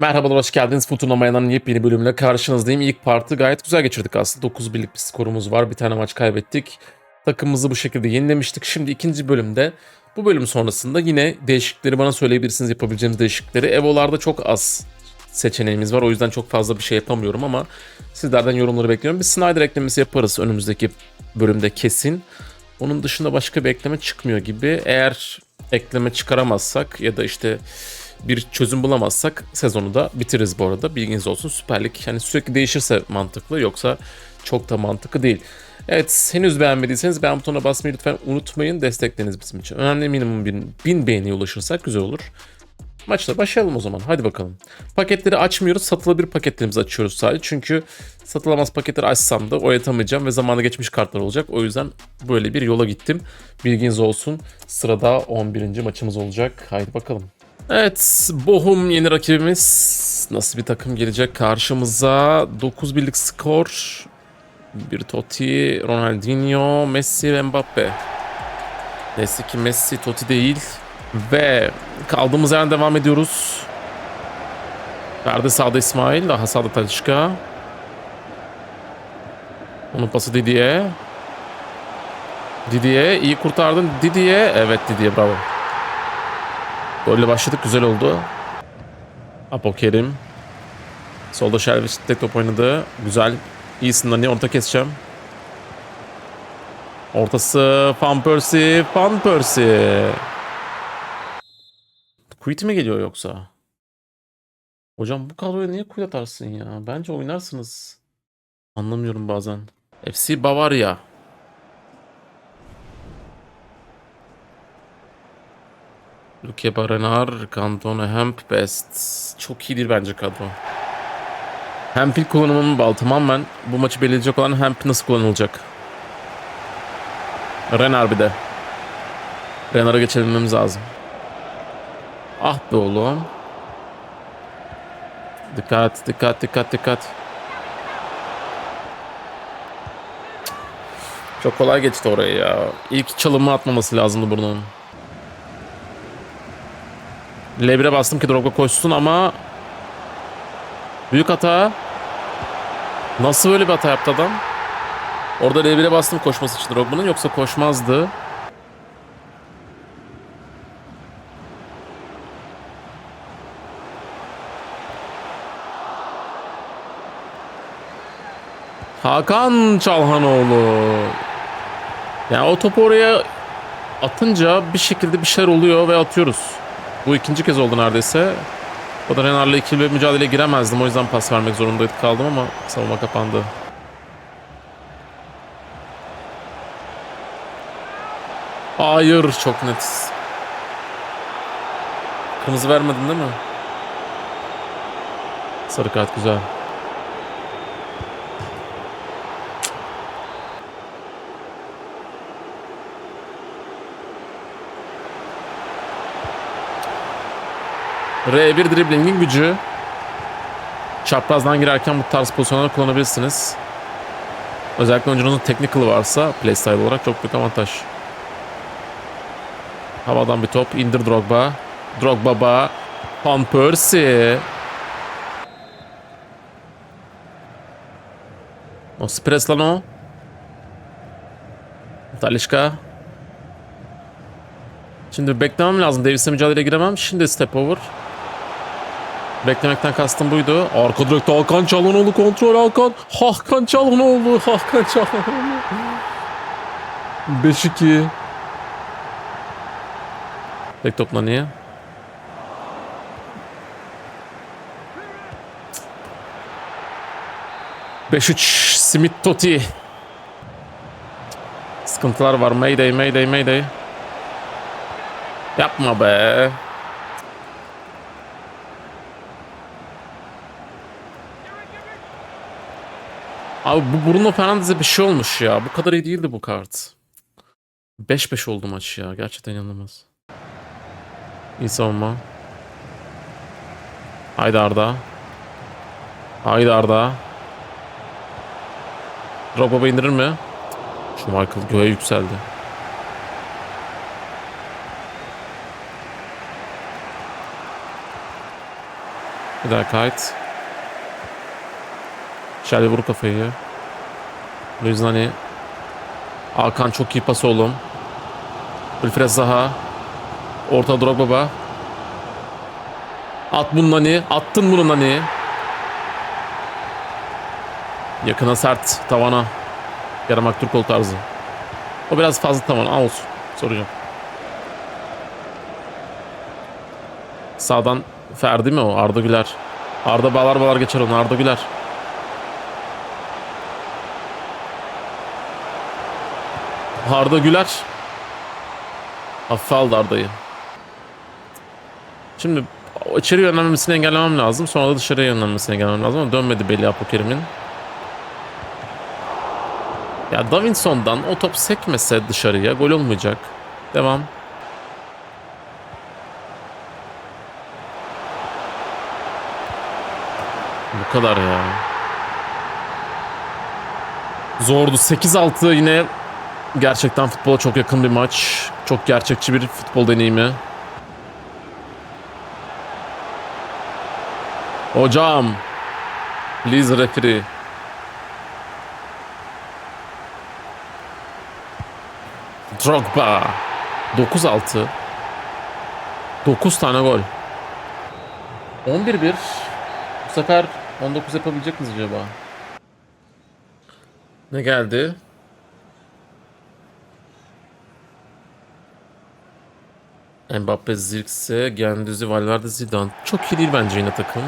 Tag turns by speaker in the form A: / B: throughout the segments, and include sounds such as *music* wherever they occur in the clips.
A: Merhabalar, hoş geldiniz. Futbol Mayana'nın yepyeni bölümüyle karşınızdayım. İlk partı gayet güzel geçirdik aslında. 9 birlik bir skorumuz var. Bir tane maç kaybettik. Takımımızı bu şekilde yenilemiştik. Şimdi ikinci bölümde bu bölüm sonrasında yine değişiklikleri bana söyleyebilirsiniz yapabileceğimiz değişiklikleri. Evo'larda çok az seçeneğimiz var. O yüzden çok fazla bir şey yapamıyorum ama sizlerden yorumları bekliyorum. Bir Snyder eklemesi yaparız önümüzdeki bölümde kesin. Onun dışında başka bir ekleme çıkmıyor gibi. Eğer ekleme çıkaramazsak ya da işte bir çözüm bulamazsak sezonu da bitiririz bu arada. Bilginiz olsun. Süper Lig yani sürekli değişirse mantıklı yoksa çok da mantıklı değil. Evet henüz beğenmediyseniz beğen butonuna basmayı lütfen unutmayın. Destekleriniz bizim için. Önemli minimum 1000 bin beğeniye ulaşırsak güzel olur. Maçla başlayalım o zaman. Hadi bakalım. Paketleri açmıyoruz. Satılabilir paketlerimizi açıyoruz sadece. Çünkü satılamaz paketleri açsam da oynatamayacağım ve zamanı geçmiş kartlar olacak. O yüzden böyle bir yola gittim. Bilginiz olsun. Sırada 11. maçımız olacak. Haydi bakalım. Evet, Bohum yeni rakibimiz. Nasıl bir takım gelecek karşımıza? 9 birlik skor. Bir Totti, Ronaldinho, Messi ve Mbappe. Neyse ki Messi, Totti değil. Ve kaldığımız yerden devam ediyoruz. Verdi sağda İsmail, daha sağda Talişka. Onun pası Didier. Didier iyi kurtardın. Didier, evet Didier bravo. Golle başladık güzel oldu. Apo Kerim. Solda Şerviç tek top oynadı. Güzel. İyisin Dani orta keseceğim. Ortası Van Persie. Van Persie. Quit mi geliyor yoksa? Hocam bu kadroya niye quit atarsın ya? Bence oynarsınız. Anlamıyorum bazen. FC Bavaria. Luke Barenar, Cantona Hemp Best. Çok iyi değil bence kadro. Hemp'in kullanımının bağlı. Tamamen bu maçı belirleyecek olan Hemp nasıl kullanılacak. Renar bir de. Renar'a geçebilmemiz lazım. Ah be oğlum. Dikkat, dikkat, dikkat, dikkat. Çok kolay geçti oraya ya. İlk çalımı atmaması lazımdı bunun. L1'e bastım ki Drogba koşsun ama büyük hata. Nasıl böyle bir hata yaptı adam? Orada L1'e bastım koşması için Drogba'nın yoksa koşmazdı. Hakan Çalhanoğlu. Yani o topu oraya atınca bir şekilde bir şeyler oluyor ve atıyoruz. Bu ikinci kez oldu neredeyse. O da Renar'la ikili bir mücadeleye giremezdim. O yüzden pas vermek zorundaydı kaldım ama savunma kapandı. Hayır çok net. Kırmızı vermedin değil mi? Sarı kart güzel. R1 driblingin gücü. Çaprazdan girerken bu tarz pozisyonları kullanabilirsiniz. Özellikle oyuncunuzun technical'ı varsa playstyle olarak çok büyük avantaj. Havadan bir top. indir Drogba. Drogba ba. Van Persie. O Spres lan o. Talişka. Şimdi beklemem lazım. Davis'e mücadeleye giremem. Şimdi step over. Beklemekten kastım buydu. Arka direkte Hakan Çalhanoğlu kontrol Hakan. Hakan Çalhanoğlu. Hakan Çalhanoğlu. 5-2. Tek topla niye? Beş üç Smith Totti. Sıkıntılar var. Mayday, mayday, mayday. Yapma be. Abi bu Bruno Fernandes'e bir şey olmuş ya. Bu kadar iyi değildi bu kart. 5-5 oldu maç ya. Gerçekten inanılmaz. İyi savunma. Haydi Arda. Haydi Arda. Drogba indirir mi? Şu Michael göğe yükseldi. Bir daha kayıt. Shelby vur kafayı. Luis Nani. Hakan çok iyi pas oğlum. Wilfred Zaha. Orta Drogba. At bunu Nani. Attın bunu Nani. Yakına sert tavana. Kerem Aktürkoğlu tarzı. O biraz fazla tavan. Aa, olsun. Soracağım. Sağdan Ferdi mi o? Arda Güler. Arda bağlar bağlar geçer onu. Arda Güler. Arda Güler. Hafife aldı Arda'yı. Şimdi içeri yönlenmesini engellemem lazım. Sonra da dışarıya yönlenmesini engellemem lazım ama dönmedi Belia Pokerim'in. Ya Davinson'dan o top sekmese dışarıya gol olmayacak. Devam. Bu kadar ya. Zordu. 8-6 yine gerçekten futbola çok yakın bir maç. Çok gerçekçi bir futbol deneyimi. Hocam. Please referee. Drogba. 9-6. 9 tane gol. 11-1. Bu sefer 19 yapabilecek miyiz acaba? Ne geldi? Mbappe, Zirkse, Gendüzi, Valverde, Zidane. Çok iyi değil bence yine takım.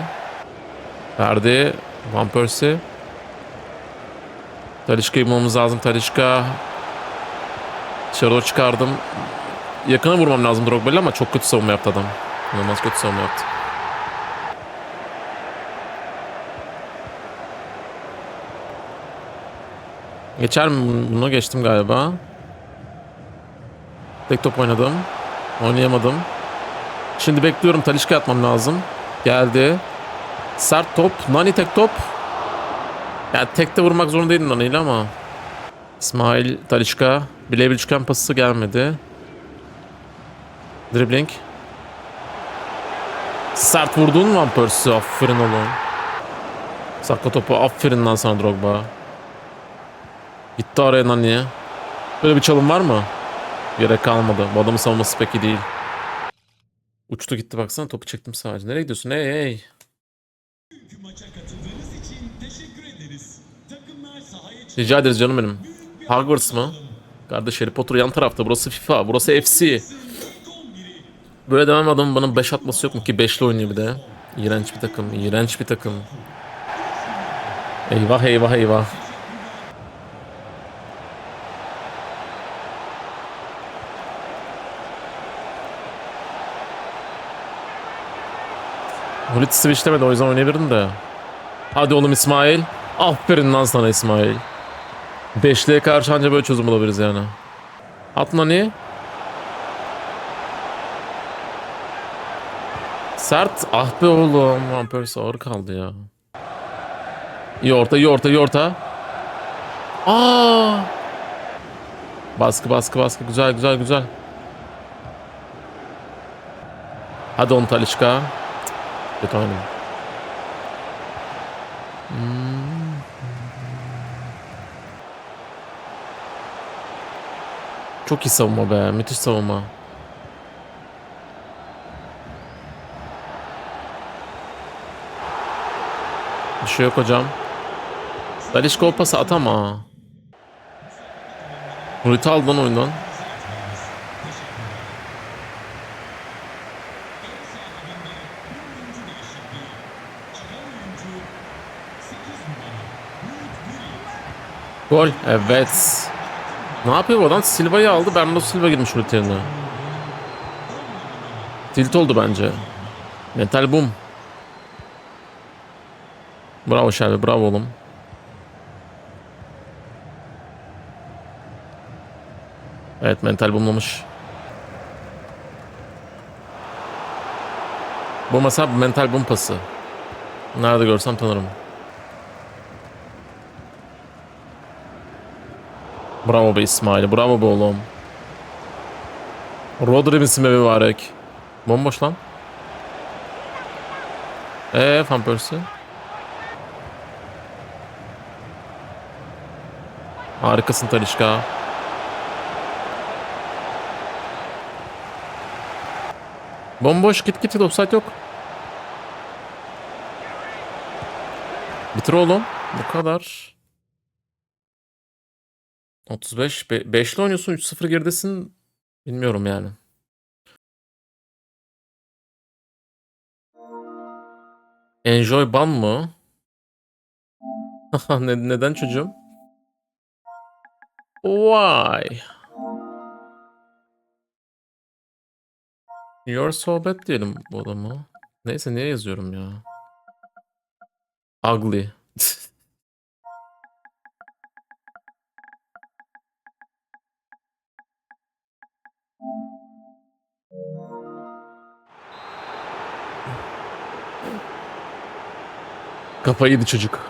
A: Ferdi, Van Persie. Talişka'yı bulmamız lazım. Talişka. Dışarı çıkardım. Yakına vurmam lazım Drogba'yla ama çok kötü savunma yaptı adam. İnanılmaz kötü savunma yaptı. Geçer mi? Buna geçtim galiba. Tek top oynadım. Oynayamadım. Şimdi bekliyorum. Talişka atmam lazım. Geldi. Sert top. Nani tek top. Yani tekte vurmak zorundaydım Nani ile ama. İsmail Talişka. Bilebil çıkan pası gelmedi. Dribbling. Sert vurdun Van Persie. Aferin oğlum. Sakla topu. Aferin lan sana Drogba. Gitti araya Nani'ye. Böyle bir çalım var mı? Gerek kalmadı. Bu adamın savunması pek iyi değil. Uçtu gitti baksana topu çektim sadece. Nereye gidiyorsun? Hey hey. Rica ederiz canım benim. Hogwarts mı? Kardeş Harry Potter yan tarafta. Burası FIFA. Burası FC.
B: ilk 11'i
A: Böyle demem adamın bana 5 atması yok mu ki 5'li oynuyor bir de. İğrenç bir takım. iğrenç bir takım. Eyvah eyvah eyvah. Hulit switchlemedi o yüzden oynayabilirdim de. Hadi oğlum İsmail. Aferin lan sana İsmail. Beşliğe karşı anca böyle çözüm bulabiliriz yani. At Nani. Sert. Ah be oğlum. Van ağır kaldı ya. İyi orta, iyi orta. Aa! Baskı, baskı, baskı. Güzel, güzel, güzel. Hadi on Talişka. Oynadım. Hmm. Çok iyi savunma be. Müthiş savunma. Bir şey yok hocam. Dalişka o pası at ama. Nurita aldı oyundan. Gol. Evet. Ne yapıyor bu adam? Silva'yı aldı. Bernardo Silva girmiş yerine. Tilt oldu bence. Mental boom. Bravo Shelby. Bravo oğlum. Evet mental boomlamış. Bu mesela mental boom pası. Nerede görsem tanırım. Bravo be İsmail. Bravo be oğlum. Rodri misin be mübarek? Bomboş lan. Eee Van Persie? Harikasın Talişka. Bomboş git git offside yok. Bitir oğlum. Bu kadar. 35. 5'li oynuyorsun. 3-0 geridesin. Bilmiyorum yani. Enjoy ban mı? *laughs* ne, neden çocuğum? Why? Your so bad diyelim bu adamı. Neyse niye yazıyorum ya? Ugly. Kafayı yedi çocuk.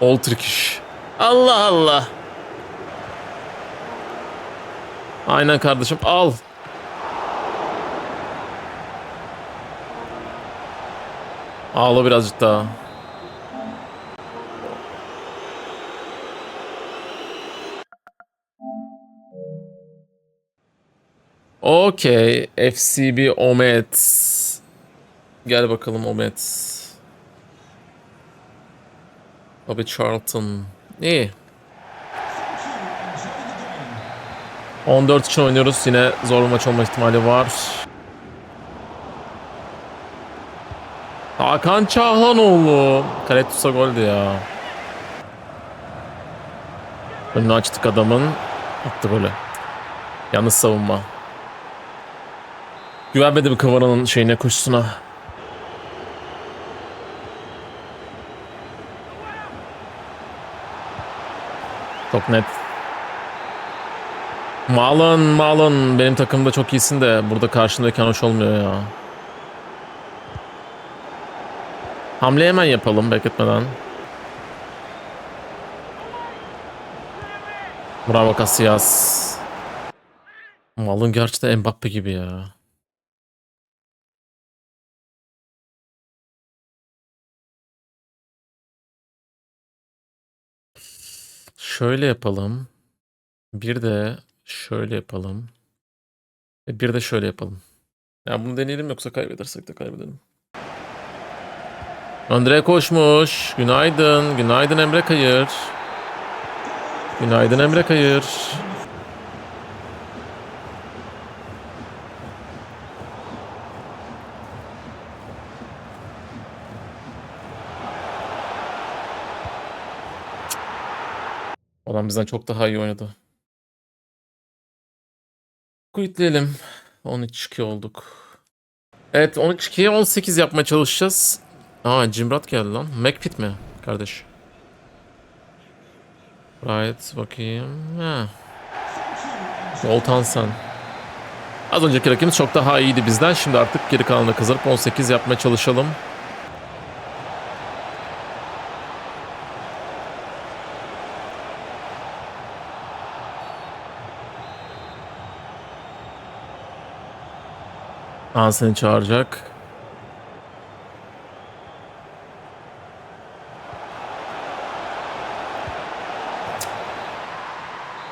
A: All Turkish. Allah Allah. Aynen kardeşim al. Ağla birazcık daha. Okey. FCB Omet. Gel bakalım Omet. Bobby Charlton. İyi. 14 için oynuyoruz. Yine zor bir maç olma ihtimali var. Hakan Çağlanoğlu. Kale tutsa goldü ya. Önünü açtık adamın. Attı golü. Yalnız savunma. Güvenmedi bir kıvaranın şeyine koşusuna. Çok net. Malın malın benim takımda çok iyisin de burada karşındayken hoş olmuyor ya. Hamle hemen yapalım bekletmeden. Bravo Casillas. Malın gerçekten Mbappe gibi ya. Şöyle yapalım. Bir de şöyle yapalım. Ve bir de şöyle yapalım. Ya bunu deneyelim yoksa kaybedersek de kaybedelim. Andre koşmuş. Günaydın. Günaydın Emre Kayır. Günaydın Emre Kayır. Bizden çok daha iyi oynadı. Quitleyelim. 13-2 olduk. Evet 13-2'ye 18 yapmaya çalışacağız. Aa Cimrat geldi lan. Macpit mi kardeş? Right bakayım. Ha. Voltan sen. Az önceki rakibimiz çok daha iyiydi bizden. Şimdi artık geri kalanını kazanıp 18 yapmaya çalışalım. Aa seni çağıracak.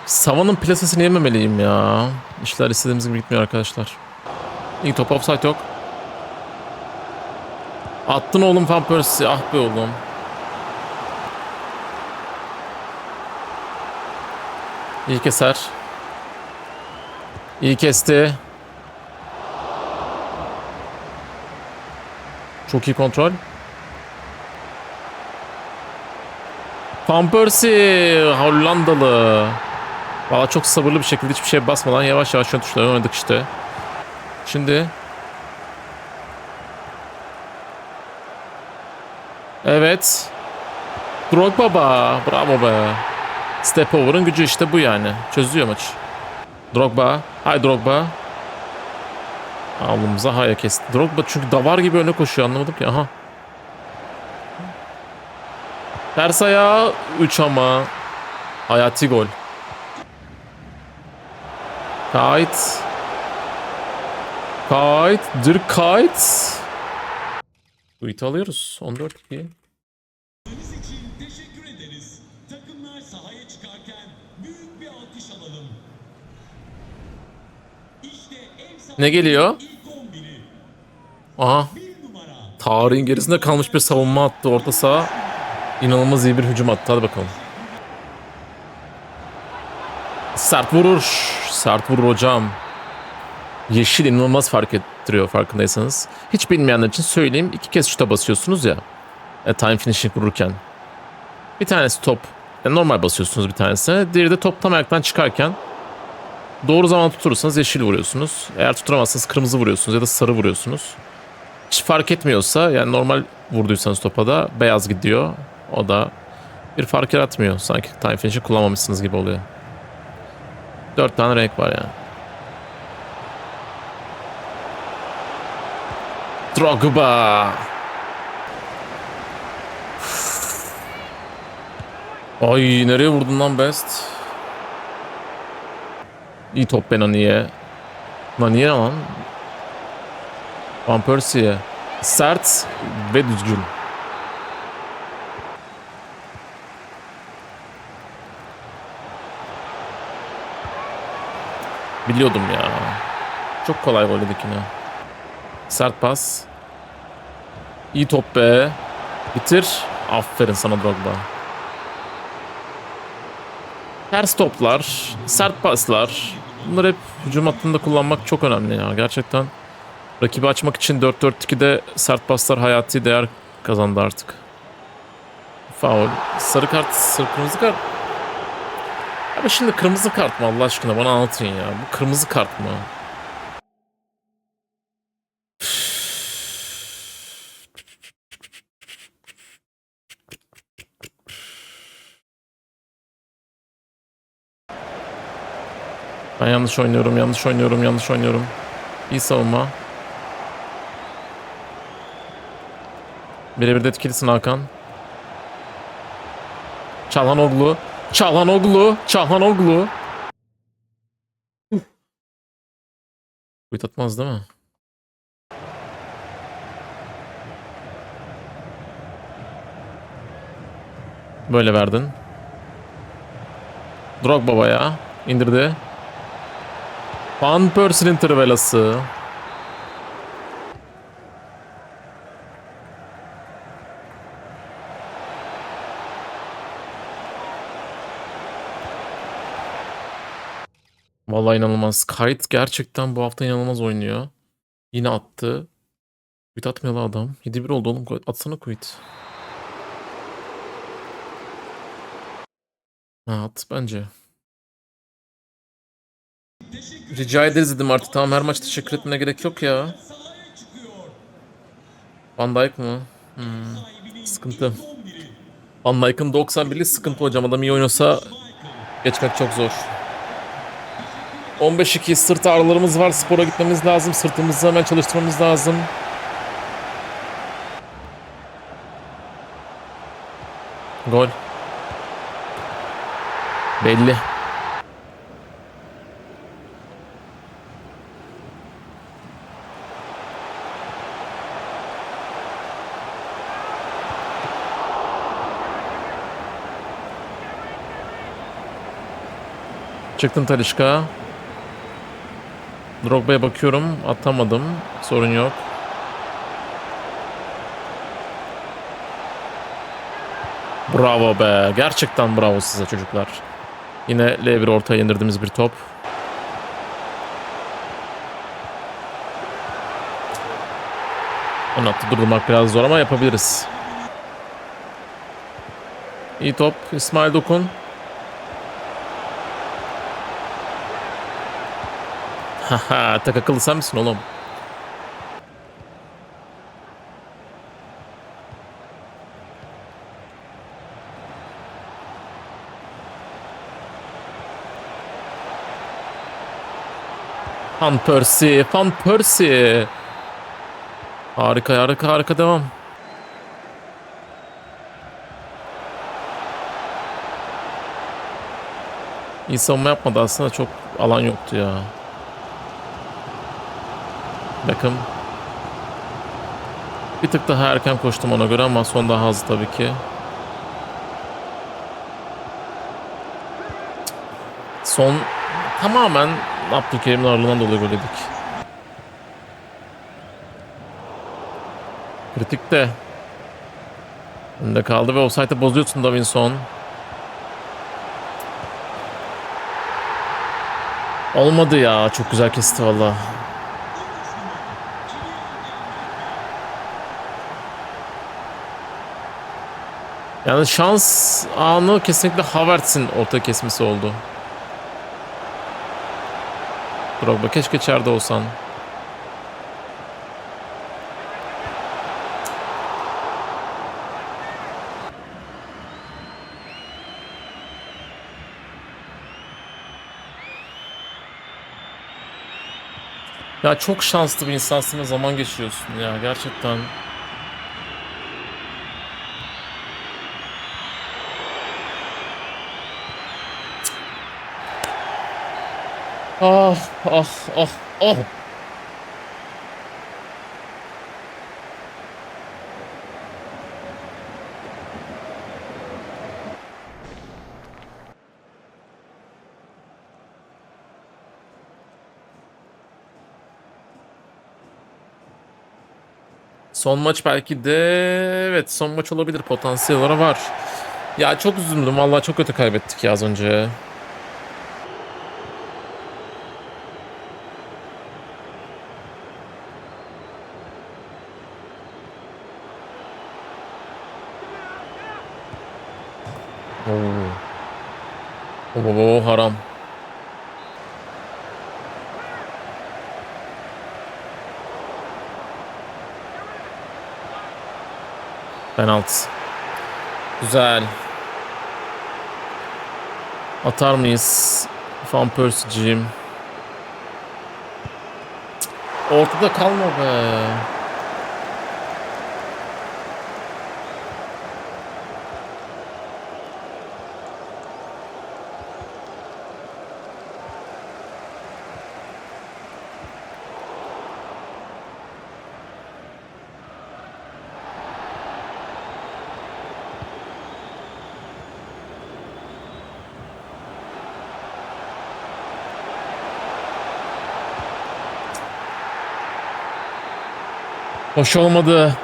A: Savanın plasesini yememeliyim ya. İşler istediğimiz gibi gitmiyor arkadaşlar. İyi top offside yok. Attın oğlum Van Persie. Ah be oğlum. İyi keser. İyi kesti. Çok iyi kontrol. Van Hollandalı. Valla çok sabırlı bir şekilde hiçbir şey basmadan yavaş yavaş ön tuşları oynadık işte. Şimdi. Evet. Drogba ba. Bravo be. Step over'ın gücü işte bu yani. Çözüyor maç. Drogba. Hay Drogba. Alnımıza haya kesti. Drogba çünkü davar gibi öne koşuyor anlamadım ki. Aha. Ters ayağı 3 ama. Hayati gol. Kayıt. Kayıt. Dirk Kayıt. Tweet'i alıyoruz. 14 2.
B: Katkılarınız için teşekkür ederiz. Takımlar sahaya çıkarken büyük bir alkış alalım. İşte ev sahibi
A: Ne geliyor?
B: İlk 11'i.
A: Aha. Tarihin gerisinde kalmış bir savunma attı orta saha. İnanılmaz iyi bir hücum attı. Hadi bakalım. Sert vurur. Sert vurur hocam. Yeşil inanılmaz fark ettiriyor farkındaysanız. Hiç bilmeyenler için söyleyeyim. iki kez şuta basıyorsunuz ya. E, time finishing vururken. Bir tanesi top. e, normal basıyorsunuz bir tanesine. Diğeri de top tam ayaktan çıkarken. Doğru zaman tuturursanız yeşil vuruyorsunuz. Eğer tutturamazsanız kırmızı vuruyorsunuz ya da sarı vuruyorsunuz. Hiç fark etmiyorsa yani normal vurduysanız topa da beyaz gidiyor. O da bir fark yaratmıyor. Sanki time finish'i kullanmamışsınız gibi oluyor. Dört tane renk var yani. Drogba. Ay nereye vurdun lan Best? İyi top ben niye? Lan niye lan? Van Persie'ye. Sert ve düzgün. Biliyordum ya. Çok kolay gol yedik yine. Sert pas. İyi top be. Bitir. Aferin sana Drogba. Ters toplar, sert paslar. Bunları hep hücum hattında kullanmak çok önemli ya. Gerçekten rakibi açmak için 4-4-2'de sert paslar hayati değer kazandı artık. Faul. Sarı kart, sarı kırmızı kart. Abi şimdi kırmızı kart mı Allah aşkına bana anlatın ya. Bu kırmızı kart mı? Ben yanlış oynuyorum, yanlış oynuyorum, yanlış oynuyorum. İyi savunma. Birebir de etkilisin Hakan. Çalhanoglu. Çalhanoglu. Çalhanoglu. Kuyut atmaz değil mi? Böyle verdin. Drogba'ya indirdi. Van Persie'nin tırvelası. Vallahi inanılmaz. Kayıt gerçekten bu hafta inanılmaz oynuyor. Yine attı. Quit atmıyor lan adam. 7-1 oldu oğlum. Atsana quit. Ha, at bence. Rica ederiz dedim artık. Tamam her maç teşekkür etmene gerek yok ya. Van Dijk mı? Hmm, sıkıntı. Van Dijk'ın 91'li sıkıntı hocam. Adam iyi oynasa geçmek çok zor. 15-2 sırt ağrılarımız var. Spora gitmemiz lazım. Sırtımızı hemen çalıştırmamız lazım. Gol. Belli. Çıktın Talişka. Drogba'ya bakıyorum. Atamadım. Sorun yok. Bravo be. Gerçekten bravo size çocuklar. Yine L1 ortaya indirdiğimiz bir top. Onu attı durdurmak biraz zor ama yapabiliriz. İyi top. İsmail Dokun. Haha tek akıllı sen misin oğlum? Van Persie, Van Persie. Harika, harika, harika devam. İyi savunma yapmadı aslında çok alan yoktu ya. Beckham. Bir tık daha erken koştum ona göre ama son daha hızlı tabii ki. Son tamamen Abdülkerim'in ağırlığından dolayı gol yedik. Kritik de önde kaldı ve offside'ı bozuyorsun Davinson. Olmadı ya. Çok güzel kesti valla. Yani şans anı kesinlikle Havertz'in orta kesmesi oldu. Drogba keşke içeride olsan. Ya çok şanslı bir insansın ve zaman geçiriyorsun ya gerçekten. Ah ah ah ah. Son maç belki de evet son maç olabilir potansiyelleri var. Ya çok üzüldüm vallahi çok kötü kaybettik ya az önce. Penaltı. Güzel. Atar mıyız? Van Persie'ciyim. Ortada kalma be. Hoş olmadı.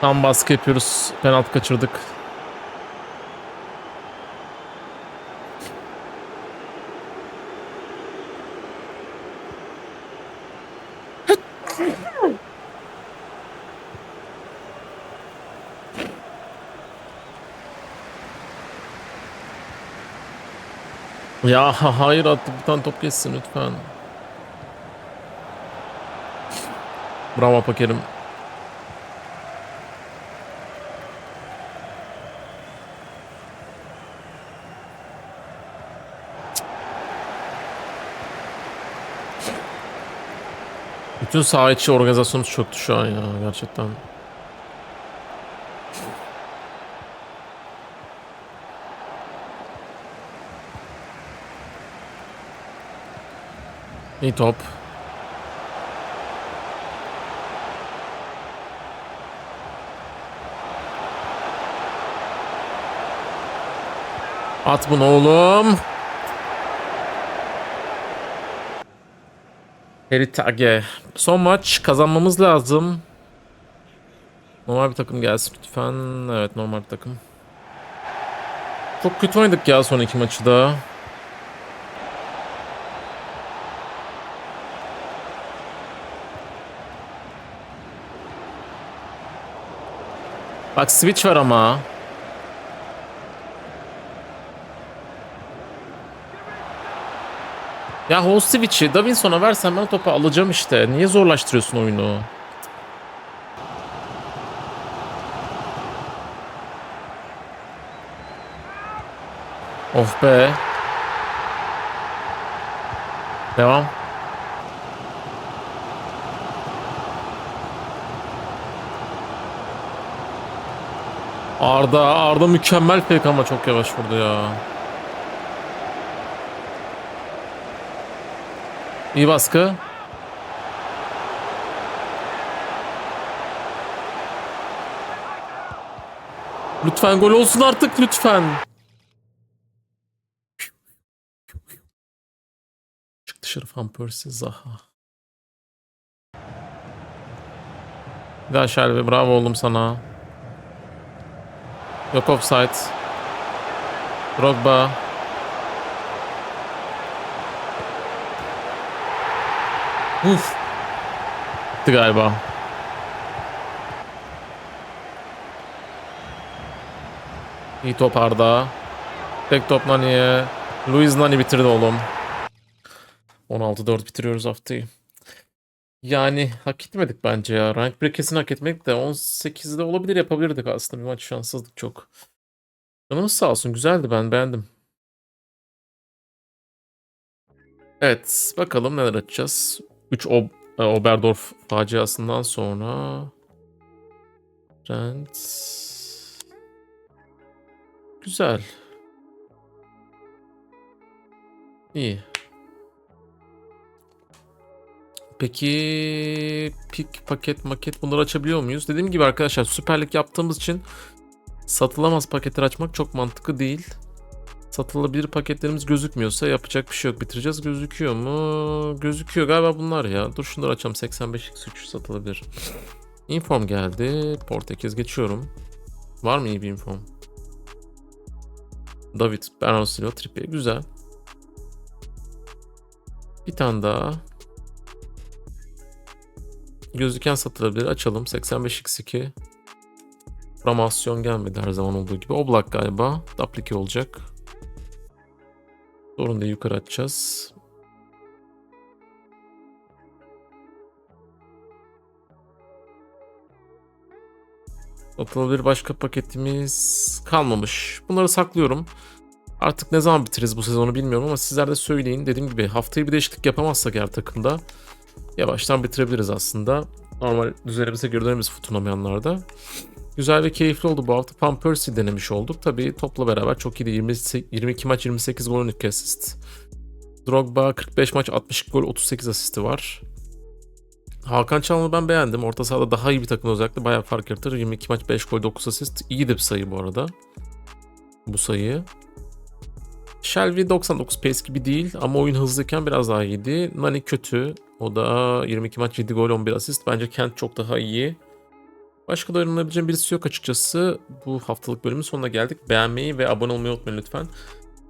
A: Tam baskı yapıyoruz. Penaltı kaçırdık. Ya ha- hayır attı bir tane top geçsin lütfen. Bravo Pakerim. Bütün saha içi organizasyonumuz çöktü şu an ya gerçekten. İyi top. At bunu oğlum. Heritage. Son maç kazanmamız lazım. Normal bir takım gelsin lütfen. Evet normal bir takım. Çok kötü oynadık ya son iki maçı da. Bak switch var ama. Ya Hostivic'i Davinson'a versen ben topu alacağım işte. Niye zorlaştırıyorsun oyunu? Of be. Devam. Arda, Arda mükemmel pek ama çok yavaş vurdu ya. İyi baskı. Lütfen gol olsun artık lütfen. Çık dışarı Van Persie Zaha. Daha Shelby bravo oğlum sana. Yok offside. Drogba. Uf. Gitti galiba. İyi top Arda. Tek top Nani'ye. Luis Nani bitirdi oğlum. 16-4 bitiriyoruz haftayı. Yani hak etmedik bence ya. Rank 1 kesin hak etmedik de 18'de olabilir yapabilirdik aslında. Bir maç şanssızlık çok. Canımız sağ olsun. Güzeldi ben beğendim. Evet. Bakalım neler açacağız. 3 Ob e, Oberdorf faciasından sonra Rent Güzel. İyi. Peki pik paket maket bunları açabiliyor muyuz? Dediğim gibi arkadaşlar Süper Lig yaptığımız için satılamaz paketler açmak çok mantıklı değil. Satılabilir paketlerimiz gözükmüyorsa yapacak bir şey yok. Bitireceğiz. Gözüküyor mu? Gözüküyor galiba bunlar ya. Dur şunları açalım. 85x3 satılabilir. Inform geldi. Portekiz geçiyorum. Var mı iyi bir inform? David, Bernardo Silva, Trippier. Güzel. Bir tane daha. Gözüken satılabilir. Açalım. 85x2. Promosyon gelmedi her zaman olduğu gibi. Oblak galiba. Duplike olacak. Değil yukarı açacağız. Atılabilir başka paketimiz kalmamış. Bunları saklıyorum. Artık ne zaman bitiririz bu sezonu bilmiyorum ama sizler de söyleyin. Dediğim gibi haftayı bir değişiklik yapamazsak eğer takımda yavaştan bitirebiliriz aslında. Normal düzenimize geri döneriz futbolamayanlarda. Güzel ve keyifli oldu bu hafta. Van Persie denemiş olduk. Tabii topla beraber çok iyiydi. 20, 22 maç 28 gol 12 asist. Drogba 45 maç 60 gol 38 asisti var. Hakan Çalhanoğlu ben beğendim. Orta sahada daha iyi bir takım özellikle bayağı fark yaratır. 22 maç 5 gol 9 asist. İyi de bir sayı bu arada. Bu sayı. Shelby 99 pace gibi değil ama oyun hızlıyken biraz daha iyiydi. Nani kötü. O da 22 maç 7 gol 11 asist. Bence Kent çok daha iyi. Başka da yorumlayabileceğim birisi yok açıkçası. Bu haftalık bölümün sonuna geldik. Beğenmeyi ve abone olmayı unutmayın lütfen.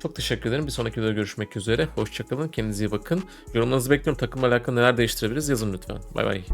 A: Çok teşekkür ederim. Bir sonraki videoda görüşmek üzere. Hoşçakalın. Kendinize iyi bakın. Yorumlarınızı bekliyorum. Takımla alakalı neler değiştirebiliriz yazın lütfen. Bay bay.